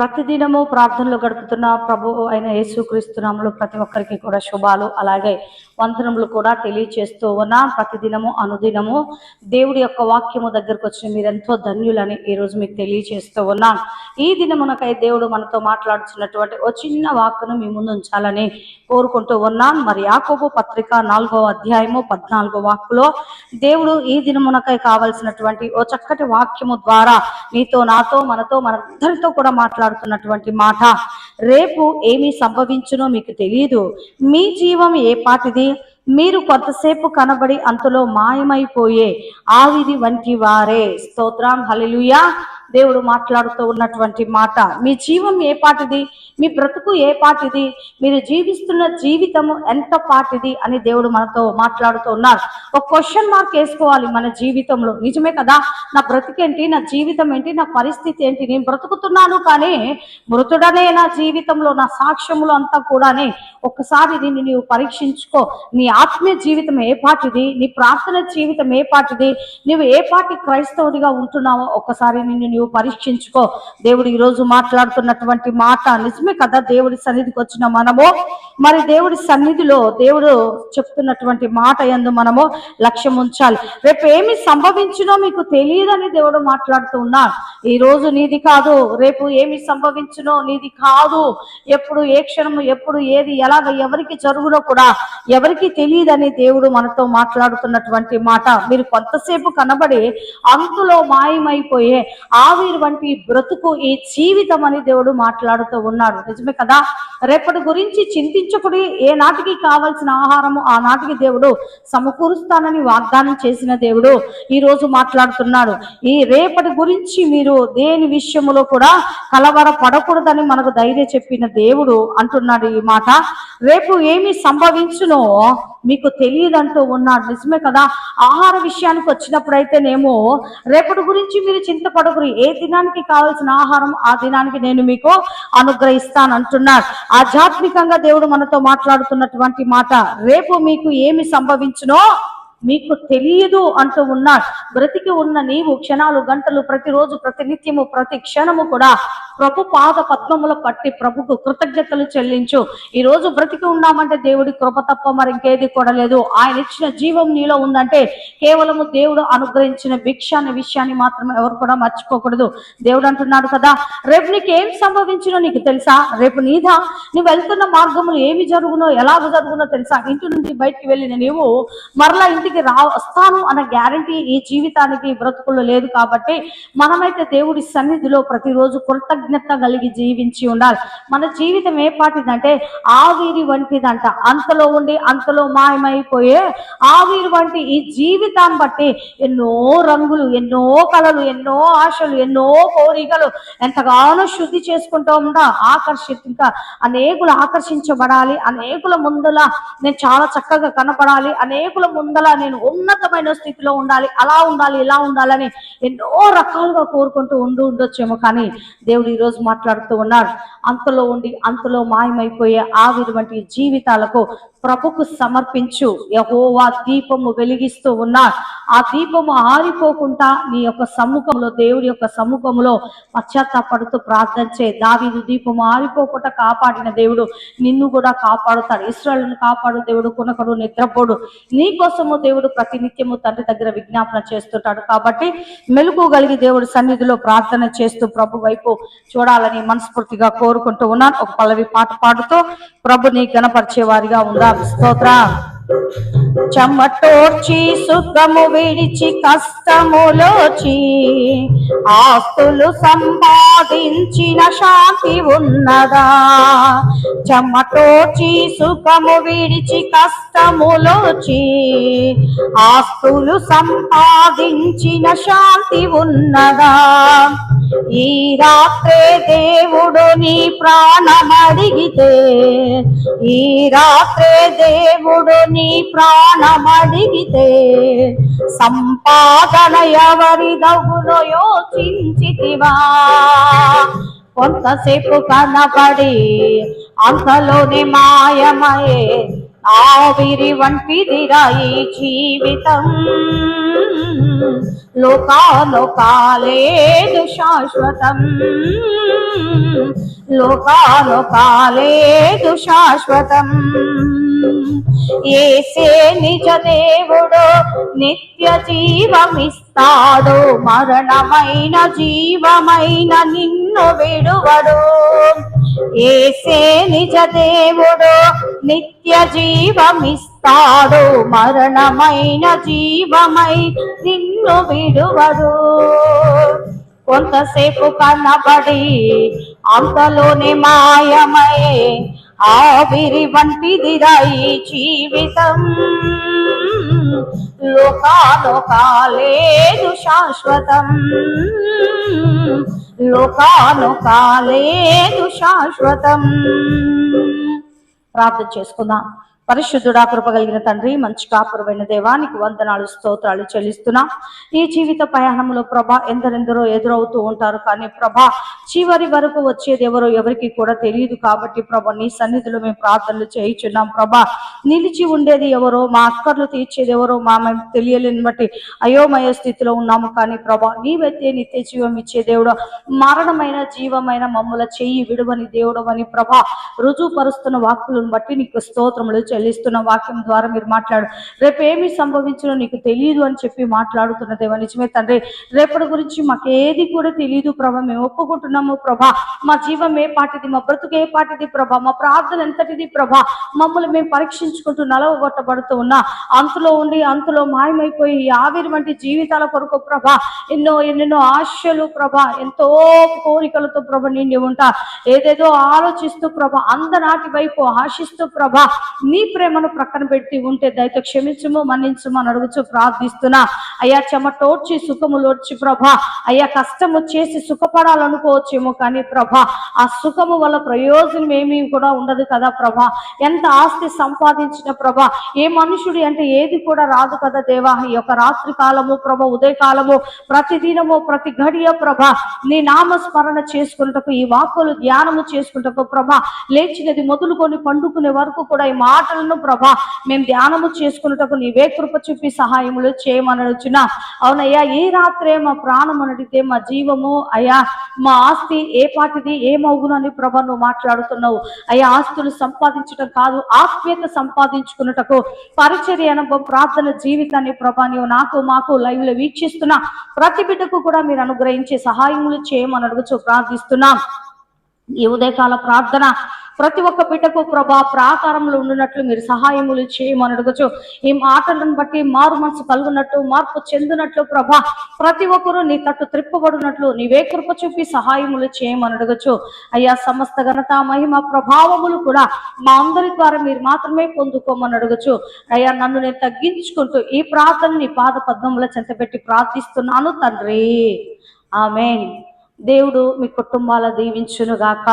ప్రతిదినము ప్రార్థనలు గడుపుతున్న ప్రభు అయిన యేసుక్రీస్తునాములు ప్రతి ఒక్కరికి కూడా శుభాలు. అలాగే వంతనములు కూడా తెలియచేస్తూ ఉన్నా ప్రతిదినము అనుదినము దేవుడి యొక్క వాక్యము దగ్గరకు వచ్చిన మీరెంతో ఎంతో ధన్యులని ఈరోజు మీకు తెలియచేస్తూ ఉన్నాను ఈ దినమునకై దేవుడు మనతో మాట్లాడుతున్నటువంటి ఓ చిన్న వాక్కును మీ ముందు ఉంచాలని కోరుకుంటూ ఉన్నాను మరి యాకోబు పత్రిక నాలుగో అధ్యాయము పద్నాలుగో వాక్కులో దేవుడు ఈ దినమునకై కావలసినటువంటి ఓ చక్కటి వాక్యము ద్వారా నీతో నాతో మనతో మనందరితో కూడా మాట్లాడుతున్నటువంటి మాట. రేపు ఏమి సంభవించునో మీకు తెలియదు మీ జీవం ఏ పాటిది? మీరు కొంతసేపు కనబడి అంతలో మాయమైపోయే ఆవిది వంటి వారే. స్తోత్రం. హల్లెలూయా. దేవుడు మాట్లాడుతూ ఉన్నటువంటి మాట. మీ జీవం ఏ పాటిది? మీ బ్రతుకు ఏ పాటిది? మీరు జీవిస్తున్న జీవితము ఎంత పాటిది? అని దేవుడు మనతో మాట్లాడుతూ ఉన్నారు. ఒక క్వశ్చన్ మార్క్ వేసుకోవాలి మన జీవితంలో. నిజమే కదా? నా బ్రతికేంటి? నా జీవితం ఏంటి? నా పరిస్థితి ఏంటి? నేను బ్రతుకుతున్నాను కానీ మృతుడనే నా జీవితంలో నా సాక్ష్యములు అంతా కూడానే ఒక్కసారి దీన్ని నీవు పరీక్షించుకో. నీ ఆత్మీయ జీవితం ఏ పాటిది? నీ ప్రార్థన జీవితం ఏ పాటిది? నువ్వు ఏ పాటి క్రైస్తవుడిగా ఉంటున్నావో ఒక్కసారి నిన్ను నీవు పరీక్షించుకో. దేవుడు ఈరోజు మాట్లాడుతున్నటువంటి మాట నిజమే కదా? దేవుడి సన్నిధికి వచ్చిన మనము. మరి దేవుడి సన్నిధిలో దేవుడు చెప్తున్నటువంటి మాట ఎందు మనము లక్ష్యం ఉంచాలి. రేపు ఏమి సంభవించినో మీకు తెలియదని దేవుడు మాట్లాడుతూ ఉన్నాడు. ఈ రోజు నీది కాదు. రేపు ఏమి సంభవించునో నీది కాదు. ఎప్పుడు ఏ క్షణము ఎప్పుడు ఏది ఎలాగ ఎవరికి జరుగునో కూడా ఎవరికి తెలియదని దేవుడు మనతో మాట్లాడుతున్నటువంటి మాట. మీరు కొంతసేపు కనబడి అంతులో మాయమైపోయే ఆవిరి వంటి బ్రతుకు ఈ జీవితం అని దేవుడు మాట్లాడుతూ ఉన్నాడు. నిజమే కదా? రేపటి గురించి చింతించకుడి ఏ నాటికి కావలసిన ఆహారము ఆ నాటికి దేవుడు సమకూరుస్తానని వాగ్దానం చేసిన దేవుడు ఈ రోజు మాట్లాడుతున్నాడు. ఈ రేపటి గురించి మీరు దేని విషయములో కూడా కలవర పడకూడదని మనకు ధైర్యం చెప్పిన దేవుడు అంటున్నాడు ఈ మాట. రేపు ఏమి సంభవించునో మీకు తెలియదంటూ ఉన్నాడు నిజమే కదా? ఆహార విషయానికి వచ్చినప్పుడైతేనేమో రేపటి గురించి మీరు చింతపడకురు. ఏ దినానికి కావాల్సిన ఆహారం ఆ దినానికి నేను మీకు అనుగ్రహిస్తాను అంటున్నాడు ఆధ్యాత్మికంగా దేవుడు మనతో మాట్లాడుతున్నటువంటి మాట రేపు మీకు ఏమి సంభవించునో మీకు తెలియదు అంటూ ఉన్నాడు బ్రతికి ఉన్న నీవు క్షణాలు గంటలు ప్రతిరోజు ప్రతి నిత్యము ప్రతి క్షణము కూడా ప్రభు పాద పద్మముల పట్టి ప్రభుకు కృతజ్ఞతలు చెల్లించు. ఈ రోజు బ్రతికి ఉన్నామంటే దేవుడి కృప తప్ప మరి ఇంకేది కూడా లేదు. ఆయన ఇచ్చిన జీవం నీలో ఉందంటే కేవలము దేవుడు అనుగ్రహించిన భిక్ష అనే విషయాన్ని మాత్రం ఎవరు కూడా మర్చిపోకూడదు. దేవుడు అంటున్నాడు కదా రేపు నీకు ఏం సంభవించినో నీకు తెలుసా? రేపు నీదా? నువ్వు వెళ్తున్న మార్గములు ఏమి జరుగునో ఎలాగ జరుగునో తెలుసా? ఇంటి నుంచి బయటికి వెళ్ళిన నీవు మరలా ఇంటికి రా వస్తాను అన్న గ్యారంటీ ఈ జీవితానికి బ్రతుకుల్లో లేదు కాబట్టి మనమైతే దేవుడి సన్నిధిలో ప్రతిరోజు కృతజ్ఞత కలిగి జీవించి ఉండాలి. మన జీవితం ఏ పాటిదంటే ఆవిరి వంటిదంట. అంతలో ఉండి అంతలో మాయమైపోయే ఆవిరి వంటి ఈ జీవితాన్ని బట్టి ఎన్నో రంగులు ఎన్నో కళలు ఎన్నో ఆశలు ఎన్నో కోరికలు ఎంతగానో శుద్ధి చేసుకుంటూ ఉంటా ఆకర్షిత అనేకులు ఆకర్షించబడాలి. అనేకుల ముందల నేను చాలా చక్కగా కనపడాలి. అనేకుల ముందల నేను ఉన్నతమైన స్థితిలో ఉండాలి. అలా ఉండాలి ఇలా ఉండాలని ఎన్నో రకాలుగా కోరుకుంటూ ఉండు ఉండొచ్చేమో కానీ దేవుడు ఈరోజు మాట్లాడుతూ ఉన్నాడు అంతలో ఉండి అంతలో మాయమైపోయే ఆ వంటి జీవితాలకు ప్రభుకు సమర్పించు యహోవా దీపము వెలిగిస్తూ ఉన్నారు. ఆ దీపము ఆరిపోకుండా నీ యొక్క సమ్ముఖంలో దేవుడి యొక్క సమ్ముఖంలో పశ్చాత్తాపడుతూ ప్రార్థన చే దావీదు దీపము ఆరిపోకుండా కాపాడిన దేవుడు నిన్ను కూడా కాపాడుతాడు. ఇస్రాయలను కాపాడు దేవుడు కొనకడు నిద్రపోడు. నీ కోసము దేవుడు ప్రతినిత్యము తండ్రి దగ్గర విజ్ఞాపన చేస్తుంటాడు. కాబట్టి మెలుగు కలిగి దేవుడు సన్నిధిలో ప్రార్థన చేస్తూ ప్రభు వైపు చూడాలని మనస్ఫూర్తిగా కోరుకుంటూ ఉన్నాను. ఒక పల్లవి పాట పాడుతూ ప్రభుని గణపరిచే వారిగా ఉందా. స్తోత్ర. చెమటోర్చి సుఖము విడిచి కష్టములోచి ఆస్తులు సంపాదించిన శాంతి ఉన్నదా? చెమటోర్చి సుఖము విడిచి కష్టములోచి ఆస్తులు సంపాదించిన శాంతి ఉన్నదా? ఈ రాత్రే దేవుడు నీ ప్రాణమడిగితే ఈ రాత్రే దేవుడు నీ ప్రాణమడిగితే సంపాదన ఎవరి దగునో యోచించితివా? కొంతసేపు కనబడి అంతలోని మాయమయే ఆవిరి వంటిదిరా ఈ జీవితం. లోకాలోకాలేదు శాశ్వతం. లోకాలోకాలేదు శాశ్వతం. ఏసే నిజ దేవుడు నిత్య జీవమిస్తాడు మరణమైన జీవమైన నిన్ను విడువడు. ఏసే నిజ దేవుడు నిత్య జీవమిస్తాడు తాడు మరణమైన జీవమై నిన్ను విడువడు. కొంతసేపు కనబడి అంతలోనే మాయమై ఆవిరి వంటిదిరా జీవితం. లోకాలోకాలేదు శాశ్వతం. లోకాలోకాలేదు శాశ్వతం. ప్రార్థన చేసుకుందాం. పరిశుద్ధుడా కృప కలిగిన తండ్రి మంచి కాపురమైన దేవానికి వందనాలు స్తోత్రాలు చెల్లిస్తున్నా. ఈ జీవిత ప్రయాణంలో ప్రభ ఎందరెందరో ఎదురవుతూ ఉంటారు. కానీ ప్రభ చివరి వరకు వచ్చేది ఎవరో ఎవరికి కూడా తెలియదు కాబట్టి ప్రభ నీ సన్నిధిలో మేము ప్రార్థనలు చేయించున్నాం ప్రభ. నిలిచి ఉండేది ఎవరో మా అక్కర్లు తీర్చేది ఎవరో మా మేము తెలియలేని బట్టి అయోమయ స్థితిలో ఉన్నాము. కానీ ప్రభ నీవైతే నిత్య జీవం ఇచ్చే దేవుడు మరణమైన జీవమైన మమ్ముల చెయ్యి విడువని దేవుడు అని ప్రభ రుజువుపరుస్తున్న వాక్కులను బట్టి నీకు స్తోత్రములు చెల్లిస్తున్న వాక్యం ద్వారా మీరు మాట్లాడు. రేపు ఏమి సంభవించునో నీకు తెలియదు అని చెప్పి మాట్లాడుతున్న దేవ నిజమే తండ్రి. రేపటి గురించి మాకేది కూడా తెలియదు ప్రభా. మేము ఒప్పుకుంటున్నాము ప్రభా. మా జీవం ఏ పాటిది? మా బ్రతుకు ఏ పాటిది ప్రభ? మా ప్రార్థన ఎంతటిది ప్రభా? మమ్మల్ని మేము పరీక్షించుకుంటూ నలవగొట్టబడుతూ ఉన్నా. అంతులో ఉండి అంతులో మాయమైపోయి ఆవిరి వంటి జీవితాల కొరకు ప్రభా. ఎన్నో ఎన్నెన్నో ఆశలు ప్రభ. ఎంతో కోరికలతో ప్రభ నిండి ఉంటా. ఏదేదో ఆలోచిస్తూ ప్రభ. అందనాటి వైపు ఆశిస్తూ ప్రభ. నీ ప్రేమను ప్రక్కన పెట్టి ఉంటే దయతో క్షమించము మన్నించము అని అడుగుచు ప్రార్థిస్తున్నా. అయ్యా చెమటోడ్చి సుఖములోడ్చి ప్రభ. అయ్యా కష్టము చేసి సుఖపడాలనుకోవచ్చేమో కానీ ప్రభ ఆ సుఖము వల్ల ప్రయోజనం ఏమీ కూడా ఉండదు కదా ప్రభ. ఎంత ఆస్తి సంపాదించిన ప్రభ ఏ మనుషుడి అంటే ఏది కూడా రాదు కదా దేవా. ఈ యొక్క రాత్రి కాలము ప్రభ ఉదయకాలము ప్రతిదినము ప్రతి గడియ ప్రభ నీ నామస్మరణ చేసుకున్నటకు ఈ వాక్కులు ధ్యానము చేసుకుంటకు ప్రభ లేచినది మొదలుకొని పండుకునే వరకు కూడా ఈ మాటలను ప్రభా మేము ధ్యానము చేసుకున్నటకు నీవే కృప చూపి సహాయములు చేయమనొచ్చిన అవునయ్యా ఈ రాత్రే మా ప్రాణం అడిగితే మా జీవము అయ్యా మా ఆస్తి ఏ పాటిది ఏమవునని ప్రభ నువ్వు మాట్లాడుతున్నావు. అయ్యా ఆస్తులు సంపాదించటం కాదు ఆత్మీయత సంపాదించుకున్నటకు పరిచర్య అనుభవం ప్రార్థన జీవితాన్ని ప్రభా నీవు నాకు మాకు లైవ్లో వీక్షిస్తున్న ప్రతి బిడ్డకు కూడా మీరు అనుగ్రహించే సహాయములు చేయమని అడుగుచు ప్రార్థిస్తున్నాం. ఈ ఉదయకాల ప్రార్థన ప్రతి ఒక్క బిడ్డకు ప్రభా ప్రాకారంలో ఉండినట్లు మీరు సహాయములు చేయమని అడగచ్చు ఈ మాటలను బట్టి మారు మనసు కలుగునట్టు మార్పు చెందినట్లు ప్రభా ప్రతి ఒక్కరూ నీ తట్టు త్రిప్పబడినట్లు నీవే కృప చూపి సహాయములు చేయమని అడగచ్చు అయ్యా సమస్త ఘనత మహిమ ప్రభావములు కూడా మా అందరి ద్వారా మీరు మాత్రమే పొందుకోమని అడగచ్చు అయ్యా నన్ను నేను తగ్గించుకుంటూ ఈ ప్రార్థన నీ పాద పద్మముల చెంతపెట్టి ప్రార్థిస్తున్నాను తండ్రి. ఆమె దేవుడు మీ కుటుంబాల దీవించునుగాక.